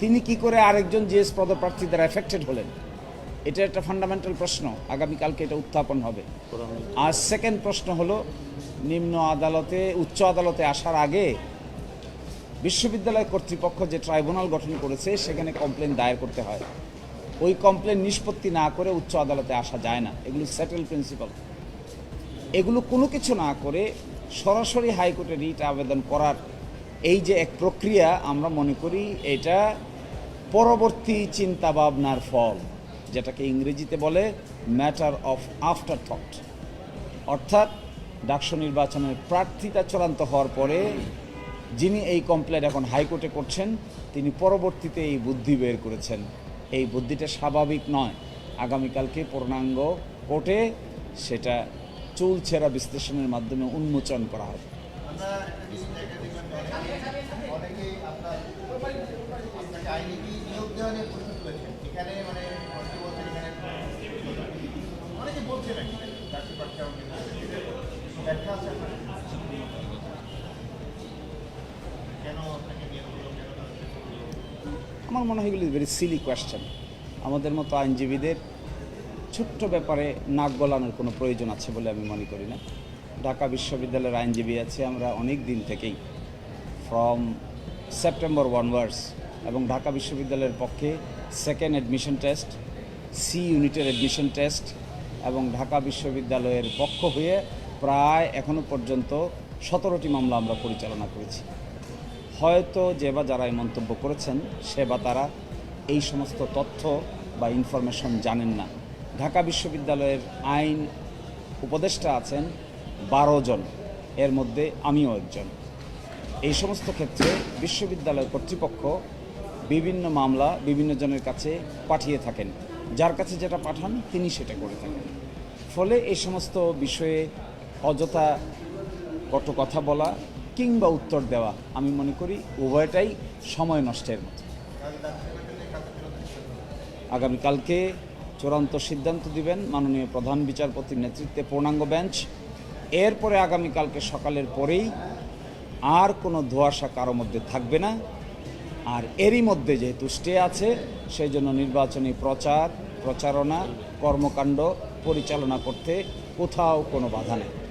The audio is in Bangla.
তিনি কি করে আরেকজন জিএস পদপ্রার্থী দ্বারা এফেক্টেড হলেন? এটা একটা ফান্ডামেন্টাল প্রশ্ন। আগামীকালকে এটা উত্থাপন হবে। আর সেকেন্ড প্রশ্ন হলো, নিম্ন আদালতে, উচ্চ আদালতে আসার আগে বিশ্ববিদ্যালয় কর্তৃপক্ষ যে ট্রাইব্যুনাল গঠন করেছে, সেখানে কমপ্লেন দায়ের করতে হয়। ওই কমপ্লেন নিষ্পত্তি না করে উচ্চ আদালতে আসা যায় না। এগুলো সেটেল প্রিন্সিপাল এগুলো কোনো কিছু না করে সরাসরি হাইকোর্টে রিট আবেদন করার এই যে এক প্রক্রিয়া আমরা মনে করি এটা পরবর্তী চিন্তা ভাবনার ফল, যেটাকে ইংরেজিতে বলে ম্যাটার অফ আফটার থট অর্থাৎ ডাকসু নির্বাচনের প্রার্থিতা চূড়ান্ত হওয়ার পরে যিনি এই কমপ্লেন এখন হাইকোর্টে করছেন, তিনি পরবর্তীতে এই বুদ্ধি বের করেছেন। এই বুদ্ধিটা স্বাভাবিক নয়। আগামীকালকে পূর্ণাঙ্গ কোর্টে সেটা চুল ছেঁড়া বিশ্লেষণের মাধ্যমে উন্মোচন করা হবে। আমরা মনে হয় এগুলি ভেরি সিলি কোয়েশ্চেন আমাদের মতো আইনজীবীদের ছোট্ট ব্যাপারে নাক গলানোর কোনো প্রয়োজন আছে বলে আমি মনে করি না। ঢাকা বিশ্ববিদ্যালয়ের আইনজীবী আছে আমরা অনেক দিন থেকেই। ফ্রম সেপ্টেম্বর ওয়ানওয়ার্স এবং ঢাকা বিশ্ববিদ্যালয়ের পক্ষে সেকেন্ড অ্যাডমিশন টেস্ট সি ইউনিটের অ্যাডমিশন টেস্ট এবং ঢাকা বিশ্ববিদ্যালয়ের পক্ষ হয়ে প্রায় এখনও পর্যন্ত সতেরোটি মামলা আমরা পরিচালনা করেছি। হয়তো যে বা যারা এই মন্তব্য করেছেন, সে বা তারা এই সমস্ত তথ্য বা ইনফরমেশন জানেন না। ঢাকা বিশ্ববিদ্যালয়ের আইন উপদেষ্টা আছেন বারো জন, এর মধ্যে আমিও একজন। এই সমস্ত ক্ষেত্রে বিশ্ববিদ্যালয় কর্তৃপক্ষ বিভিন্ন মামলা বিভিন্ন জনের কাছে পাঠিয়ে থাকেন। যার কাছে যেটা পাঠান, তিনি সেটা করে থাকেন। ফলে এই সমস্ত বিষয়ে অযথা কত কথা বলা কিংবা উত্তর দেওয়া, আমি মনে করি উভয়টাই সময় নষ্টের মতো। আগামীকালকে চূড়ান্ত সিদ্ধান্ত দিবেন মাননীয় প্রধান বিচারপতির নেতৃত্বে পূর্ণাঙ্গ বেঞ্চ। এরপরে আগামীকালকে সকালের পরেই আর কোনো ধোয়াশা কারও মধ্যে থাকবে না। আর এরই মধ্যে যেহেতু স্টে আছে, সেই জন্য নির্বাচনী প্রচার, প্রচারণা, কর্মকাণ্ড পরিচালনা করতে কোথাও কোনো বাধা নেই।